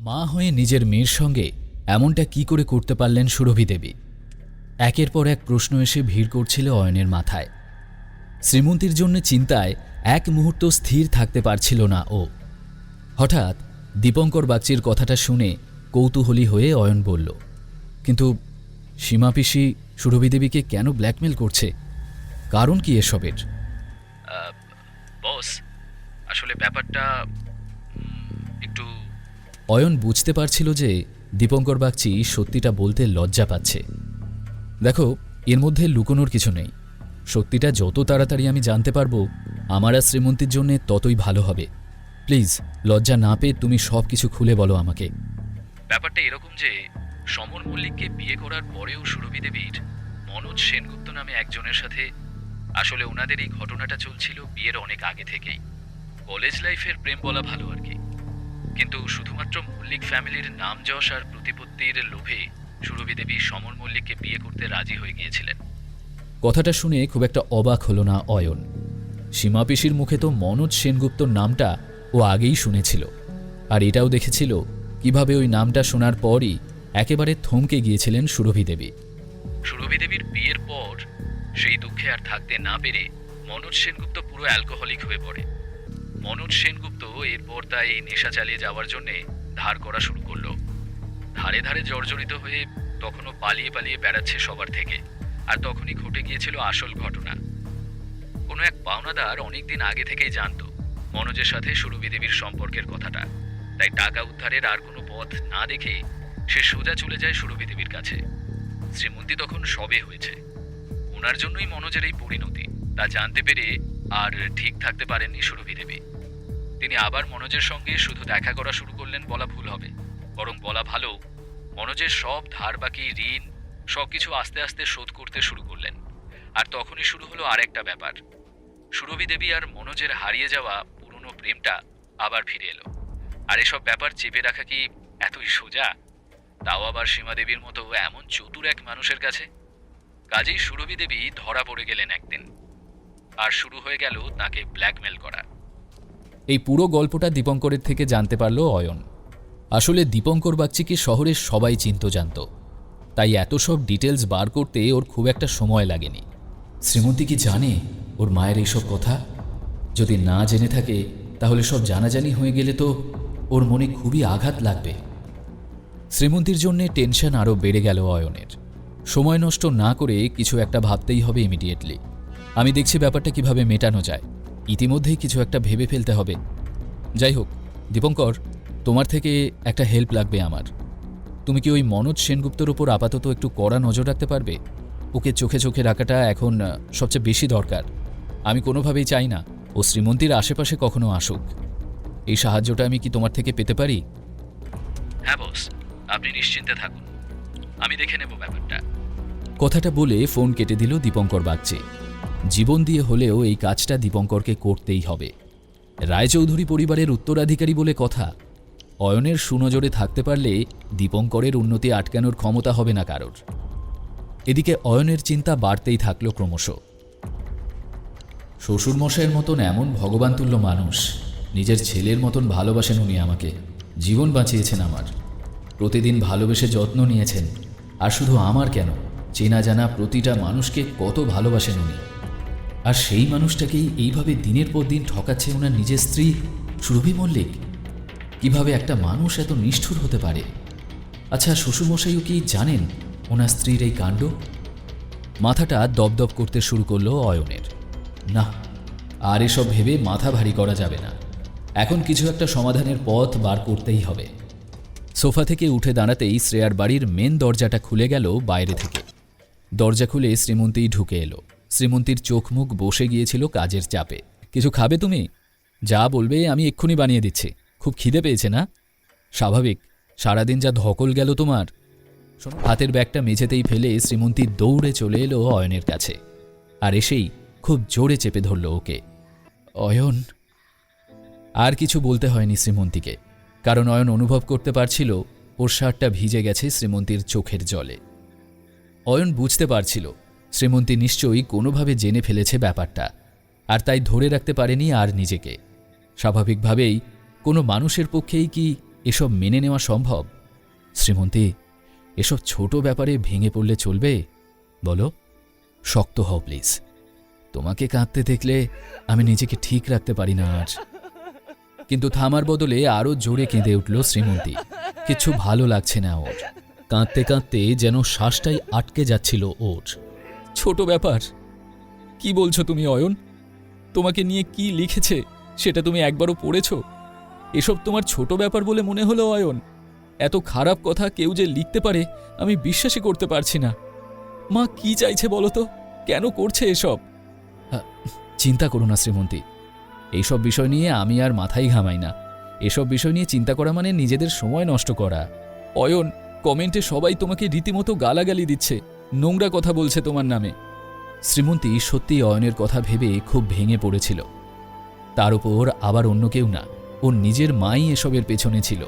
মা হয়ে নিজের মেয়ের সঙ্গে এমনটা কি করে করতে পারলেন সুরভি দেবী? একের পর এক প্রশ্ন এসে ভিড় করছিল অয়নের মাথায়। শ্রীমন্তীর জন্য চিন্তায় এক মুহূর্ত স্থির থাকতে পারছিল না ও। হঠাৎ দীপঙ্কর বাগচির কথাটা শুনে কৌতূহলী হয়ে অয়ন বলল, কিন্তু সীমা পিসি সুরভি দেবীকে কেন ব্ল্যাকমেল করছে? কারণ কি এসবের? বস, আসলে ব্যাপারটা একটু অয়ন বুঝতে পারছিল যে দীপঙ্কর বাগচি সত্যিটা বলতে লজ্জা পাচ্ছে। দেখো, এর মধ্যে লুকোনোর কিছু নেই। সত্যিটা যত তাড়াতাড়ি আমি জানতে পারব, আমার আর শ্রীমন্তীর জন্যে ততই ভালো হবে। প্লিজ, লজ্জা না পেয়ে তুমি সব কিছু খুলে বলো আমাকে। ব্যাপারটা এরকম যে, সমর মল্লিককে বিয়ে করার পরেও সুরভি দেবীর মনোজ সেনগুপ্ত নামে একজনের সাথে আসলে ওনাদের এই ঘটনাটা চলছিল বিয়ের অনেক আগে থেকেই। কলেজ লাইফের প্রেম বলা ভালো আর কি। কিন্তু শুধুমাত্র মল্লিক ফ্যামিলির নাম যশ আর প্রতিপত্তির লোভে সুরভি দেবী সমর মল্লিককে বিয়ে করতে রাজি হয়ে গিয়েছিলেন। কথাটা শুনে খুব একটা অবাক হলো না অয়ন। সীমা পিসির মুখে তো মনোজ সেনগুপ্তর নামটা ও আগেই শুনেছিল। আর এটাও দেখেছিল কীভাবে ওই নামটা শোনার পরই একেবারে থমকে গিয়েছিলেন সুরভি দেবী। সুরভি দেবীর বিয়ের পর সেই দুঃখে আর থাকতে না পেরে মনোজ সেনগুপ্ত পুরো অ্যালকোহলিক হয়ে পড়ে। মনোজ সেনগুপ্ত এরপর তাই নেশা চালিয়ে যাওয়ার জন্যে ধার করা শুরু করল। ধারে ধারে জর্জরিত হয়ে তখনও পালিয়ে পালিয়ে বেড়াচ্ছে সবার থেকে, আর তখনই ঘটে গিয়েছিল আসল ঘটনা। কোনো এক পাওনাদার অনেকদিন আগে থেকেই জানত, মনোজের সাথে সুরভি দেবীর সম্পর্কের কথাটা। তাই টাকা উদ্ধারের আর কোনো পথ না দেখে সে সোজা চলে যায় সুরভি দেবীর কাছে। শ্রীমন্তী তখন সবে হয়েছে। ওনার জন্যই মনোজের এই পরিণতি, তা জানতে পেরে আর ঠিক থাকতে পারেননি সুরভি দেবী। তিনি আবার মনোজের সঙ্গে শুধু দেখা করা শুরু করলেন বলা ভুল হবে। বরং বলা ভালো, মনোজের সব ধার বাকি, ঋণ, সবকিছু আস্তে আস্তে শোধ করতে শুরু করলেন। আর তখনই শুরু হলো আরেকটা ব্যাপার। সুরভি দেবী আর মনোজের হারিয়ে যাওয়া পুরনো প্রেমটা আবার ফিরে এলো। আর এসব ব্যাপার চেপে রাখা কি এতই সোজা? তাও আবার সীমা দেবীর মতো এমন চতুর এক মানুষের কাছে? কাজেই সুরভি দেবী ধরা পড়ে গেলেন একদিন। আর শুরু হয়ে গেল তাকে ব্ল্যাকমেল করা। এই পুরো গল্পটা দীপঙ্করের থেকে জানতে পারল অয়ন। আসলে দীপঙ্কর বাগচিকে শহরের সবাই চিনত জানত। তাই এত সব ডিটেলস বার করতে ওর খুব একটা সময় লাগেনি। শ্রীমন্তী কি জানে ওর মায়ের এইসব কথা? যদি না জেনে থাকে, তাহলে সব জানাজানি হয়ে গেলে তো ওর মনে খুবই আঘাত লাগবে। শ্রীমন্তীর জন্যে টেনশন আরও বেড়ে গেল অয়নের। সময় নষ্ট না করে কিছু একটা ভাবতেই হবে ইমিডিয়েটলি আমি দেখছি ব্যাপারটা কীভাবে মেটানো যায়। ইতিমধ্যেই কিছু একটা ভেবে ফেলতে হবে। যাই হোক দীপঙ্কর তোমার থেকে একটা হেল্প লাগবে আমার। তুমি কি ওই মনোজ সেনগুপ্তর ওপর আপাতত একটু কড়া নজর রাখতে পারবে? ওকে চোখে চোখে রাখাটা এখন সবচেয়ে বেশি দরকার। আমি কোনোভাবেই চাই না ও শ্রীমন্তীর আশেপাশে কখনো আসুক। এই সাহায্যটা আমি কি তোমার থেকে পেতে পারি? হ্যাঁ বস। আপনি নিশ্চিন্তে থাকুন। আমি দেখে নেব ব্যাপারটা। কথাটা বলে ফোন কেটে দিল দীপঙ্কর বাগচি। জীবন দিয়ে হলেও এই কাজটা দীপঙ্করকে করতেই হবে। রায়চৌধুরী পরিবারের উত্তরাধিকারী বলে কথা। অয়নের সুনজরে থাকতে পারলে দীপঙ্করের উন্নতি আটকানোর ক্ষমতা হবে না কারোর। এদিকে অয়নের চিন্তা বাড়তেই থাকল ক্রমশ। শ্বশুরমশাইয়ের মতন এমন ভগবানতুল্য মানুষ, নিজের ছেলের মতন ভালোবাসেন উনি আমাকে। জীবন বাঁচিয়েছেন আমার। প্রতিদিন ভালোবেসে যত্ন নিয়েছেন। আর শুধু আমার কেন? চেনা জানা প্রতিটা মানুষকে কত ভালোবাসেন উনি। আর সেই মানুষটাকেই এইভাবে দিনের পর দিন ঠকাচ্ছে ওনার নিজের স্ত্রী? সুরভি মল্লিক, কীভাবে একটা মানুষ এত নিষ্ঠুর হতে পারে? আচ্ছা শ্বশুরমশাইও কি জানেন ওনার স্ত্রীর এই কাণ্ড? মাথাটা দপদপ করতে শুরু করল অয়নের। না আর এসব ভেবে মাথা ভারী করা যাবে না। এখন কিছু একটা সমাধানের পথ বার করতেই হবে। সোফা থেকে উঠে দাঁড়াতেই শ্রেয়ার বাড়ির মেন দরজাটা খুলে গেল বাইরে থেকে। দরজা খুলে শ্রীমন্তী ঢুকে এলো। শ্রীমন্তীর চোখ মুখ বসে গিয়েছিল কাজের চাপে। কিছু খাবে তুমি? যা বলবে আমি এক্ষুনি বানিয়ে দিচ্ছি। খুব খিদে পেয়েছে না? স্বাভাবিক। সারাদিন যা ধকল গেল তোমার। হাতের ব্যাগটা মেঝেতেই ফেলে শ্রীমন্তী দৌড়ে চলে এলো অয়নের কাছে। আর এসেই খুব জোরে চেপে ধরল ওকে। অয়ন? আর কিছু বলতে হয়নি শ্রীমন্তীকে। কারণ অয়ন অনুভব করতে পারছিল, ওর শার্টটা ভিজে গেছে শ্রীমন্তীর চোখের জলে। অয়ন বুঝতে পারছিল শ্রীমন্তী নিশ্চয়ই কোনোভাবে জেনে ফেলেছে ব্যাপারটা, আর তাই ধরে রাখতে পারেনি আর নিজেকে। স্বাভাবিকভাবেই কোনো মানুষের পক্ষেই কি এসব মেনে নেওয়া সম্ভব? শ্রীমন্তী, এসব ছোট ব্যাপারে ভেঙে পড়লে চলবে? বলো। শক্ত হও প্লিজ। তোমাকে কাঁদতে দেখলে আমি নিজেকে ঠিক রাখতে পারি না আর। কিন্তু থামার বদলে আরও জোরে কেঁদে উঠল শ্রীমন্তী। কিছু ভালো লাগছে না ওর। কাঁদতে কাঁদতে যেন শ্বাসটাই আটকে যাচ্ছিল ওর। ছোট ব্যাপার। কি বলছো তুমি, অয়ন? তোমাকে নিয়ে কি লিখেছে, সেটা তুমি একবারও পড়েছ? এসব তোমার ছোট ব্যাপার বলে মনে হলো, অয়ন। এত খারাপ কথা কেউ যে লিখতে পারে, আমি বিশ্বাসই করতে পারছি না। মা, কি চাইছে বলো তো? কেন করছে এসব? চিন্তা করো না, শ্রীমন্তী। এইসব বিষয় নিয়ে আমি আর মাথাই ঘামাই না। এসব বিষয় নিয়ে চিন্তা করা মানে নিজেদের সময় নষ্ট করা। অয়ন, কমেন্টে সবাই তোমাকে রীতিমতো গালাগালি দিচ্ছে। নোংরা কথা বলছে তোমার নামে। শ্রীমন্তী সত্যি অয়নের কথা ভেবে খুব ভেঙে পড়েছিল। তার উপর আবার অন্য কেউ না ওর নিজের মাই এসবের পেছনে ছিল।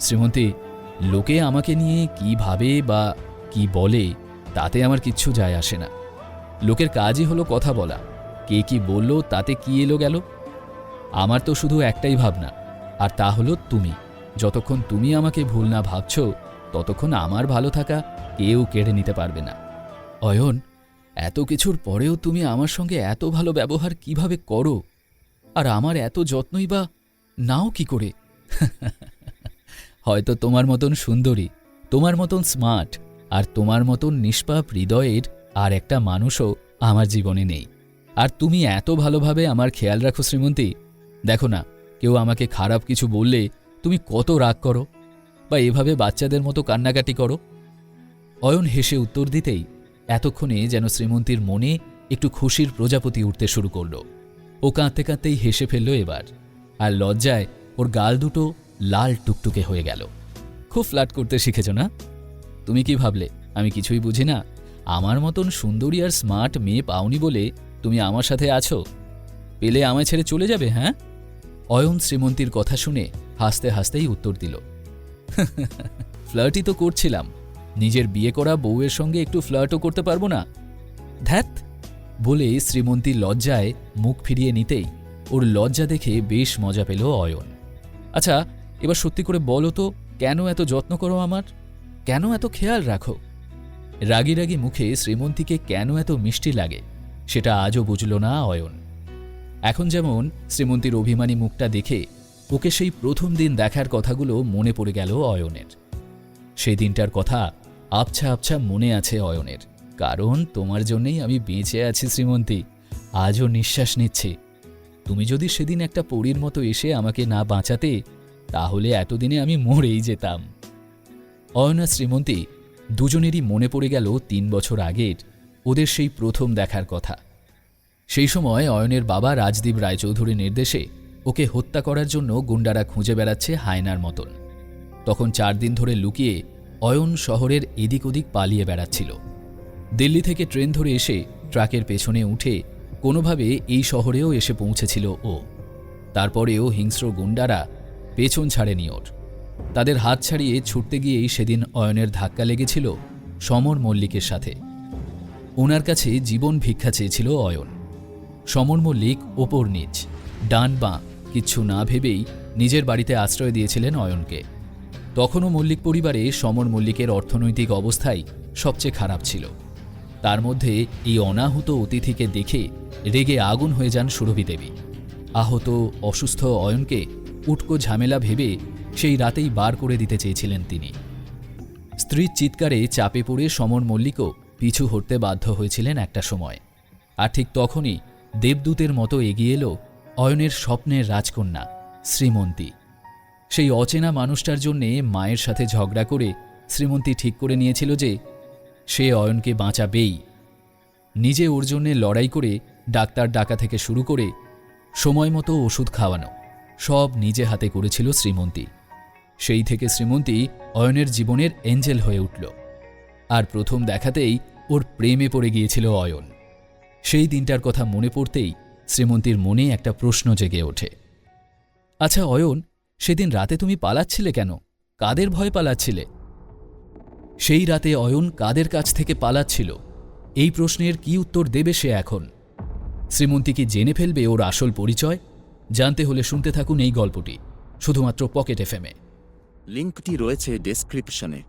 শ্রীমন্তী, লোকে আমাকে নিয়ে কি ভাবে বা কি বলে, তাতে আমার কিচ্ছু যায় আসে না। লোকের কাজই হলো কথা বলা, কে কি বলল, তাতে কি এলো গেল? আমার তো শুধু একটাই ভাবনা, আর তা হলো তুমি। যতক্ষণ তুমি আমাকে ভুল না ভাবছ, ততক্ষণ আমার ভালো থাকা কেউ কেড়ে নিতে পারবে না। অয়ন, এত কিছুর পরেও তুমি আমার সঙ্গে এত ভালো ব্যবহার কীভাবে করো? আর আমার এত যত্নই বা নাও কি করে? হয়তো তোমার মতন সুন্দরী, তোমার মতন স্মার্ট, আর তোমার মতন নিষ্পাপ হৃদয়ের আর একটা মানুষও আমার জীবনে নেই। আর তুমি এত ভালোভাবে আমার খেয়াল রাখো শ্রীমন্তী। দেখো না, কেউ আমাকে খারাপ কিছু বললে তুমি কত রাগ করো? বা এভাবে বাচ্চাদের মতো কান্নাকাটি করো? অয়ন হেসে উত্তর দিতেই এতক্ষণে যেন শ্রীমন্তীর মনে একটু খুশির প্রজাপতি উঠতে শুরু করল। ও কাঁদতে কাঁদতেই হেসে ফেলল এবার, আর লজ্জায় ওর গাল দুটো লাল টুকটুকে হয়ে গেল। খুব ফ্ল্যাট করতে শিখেছ না? তুমি কি ভাবলে? আমি কিছুই বুঝি না। আমার মতন সুন্দরী আর স্মার্ট মেয়ে পাওনি বলে তুমি আমার সাথে আছো? পেলে আমায় ছেড়ে চলে যাবে হ্যাঁ? অয়ন শ্রীমন্তীর কথা শুনে হাসতে হাসতেই উত্তর দিল ফ্লার্টই তো করছিলাম। নিজের বিয়ে করা বউয়ের সঙ্গে একটু ফ্লার্টও করতে পারব না? ধ্যাত বলে শ্রীমন্তী লজ্জায় মুখ ফিরিয়ে নিতেই ওর লজ্জা দেখে বেশ মজা পেল অয়ন। আচ্ছা এবার সত্যি করে বলো তো, কেন এত যত্ন করো আমার? কেন এত খেয়াল রাখো? রাগি রাগি মুখে শ্রীমন্তীকে কেন এত মিষ্টি লাগে, সেটা আজও বুঝল না অয়ন। এখন যেমন শ্রীমন্তীর অভিমানী মুখটা দেখে ওকে সেই প্রথম দিন দেখার কথাগুলো মনে পড়ে গেল অয়নের। সেই দিনটার কথা আবছা আবছা মনে আছে অয়নের। কারণ তোমার জন্যেই আমি বেঁচে আছি শ্রীমন্তী। আজও নিঃশ্বাস নিচ্ছি। তুমি যদি সেদিন একটা পরীর মতো এসে আমাকে না বাঁচাতে, তাহলে এতদিনে আমি মরেই যেতাম। অয়না, শ্রীমন্তী, দুজনেরই মনে পড়ে গেল তিন বছর আগের ওদের সেই প্রথম দেখার কথা। সেই সময় অয়নের বাবা রাজদীপ রায়চৌধুরীর নির্দেশে ওকে হত্যা করার জন্য গুন্ডারা খুঁজে বেড়াচ্ছে হায়নার মতন। তখন চার দিন ধরে লুকিয়ে অয়ন শহরের এদিক ওদিক পালিয়ে বেড়াচ্ছিল। দিল্লি থেকে ট্রেন ধরে এসে ট্রাকের পেছনে উঠে কোনোভাবে এই শহরেও এসে পৌঁছেছিল ও। তারপরেও হিংস্র গুন্ডারা পেছন ছাড়েনি ওর। তাদের হাত ছাড়িয়ে ছুটতে গিয়েই সেদিন অয়নের ধাক্কা লেগেছিল সমর মল্লিকের সাথে। ওনার কাছে জীবন ভিক্ষা চেয়েছিল অয়ন। সমর মল্লিক ওপর নিচ, ডান বাঁ, কিচ্ছু না ভেবেই নিজের বাড়িতে আশ্রয় দিয়েছিলেন অয়নকে। তখনও মল্লিক পরিবারে সমর মল্লিকের অর্থনৈতিক অবস্থাই সবচেয়ে খারাপ ছিল। তার মধ্যে এই অনাহুত অতিথিকে দেখে রেগে আগুন হয়ে যান সুরভি দেবী। আহত, অসুস্থ অয়নকে উটকো ঝামেলা ভেবে সেই রাতেই বার করে দিতে চেয়েছিলেন তিনি। স্ত্রীর চিৎকারে চাপে পড়ে সমর মল্লিকও পিছু হটতে বাধ্য হয়েছিলেন একটা সময়। আর ঠিক তখনই দেবদূতের মতো এগিয়ে এলো অয়নের স্বপ্নের রাজকন্যা, শ্রীমন্তী। সেই অচেনা মানুষটার জন্যে মায়ের সাথে ঝগড়া করে শ্রীমন্তী ঠিক করে নিয়েছিল যে সে অয়নকে বাঁচাবেই। নিজে ওর জন্যে লড়াই করে ডাক্তার ডাকা থেকে শুরু করে সময় মতো ওষুধ খাওয়ানো, সব নিজে হাতে করেছিল শ্রীমন্তী। সেই থেকে শ্রীমন্তী অয়নের জীবনের এঞ্জেল হয়ে উঠল। আর প্রথম দেখাতেই ওর প্রেমে পড়ে গিয়েছিল অয়ন। সেই দিনটার কথা মনে পড়তেই শ্রীমন্তীর মনে একটা প্রশ্ন জেগে ওঠে। আচ্ছা অয়ন সেদিন রাতে তুমি পালাচ্ছিলে কেন? কাদের ভয় পালাচ্ছিলে? সেই রাতে অয়ন কাদের কাছ থেকে পালাচ্ছিল? এই প্রশ্নের কি উত্তর দেবে সে এখন? শ্রীমন্তী কি জেনে ফেলবে ওর আসল পরিচয়? জানতে হলে শুনতে থাকুন এই গল্পটি, শুধুমাত্র পকেট এফএমে লিঙ্কটি রয়েছে ডেসক্রিপশনে।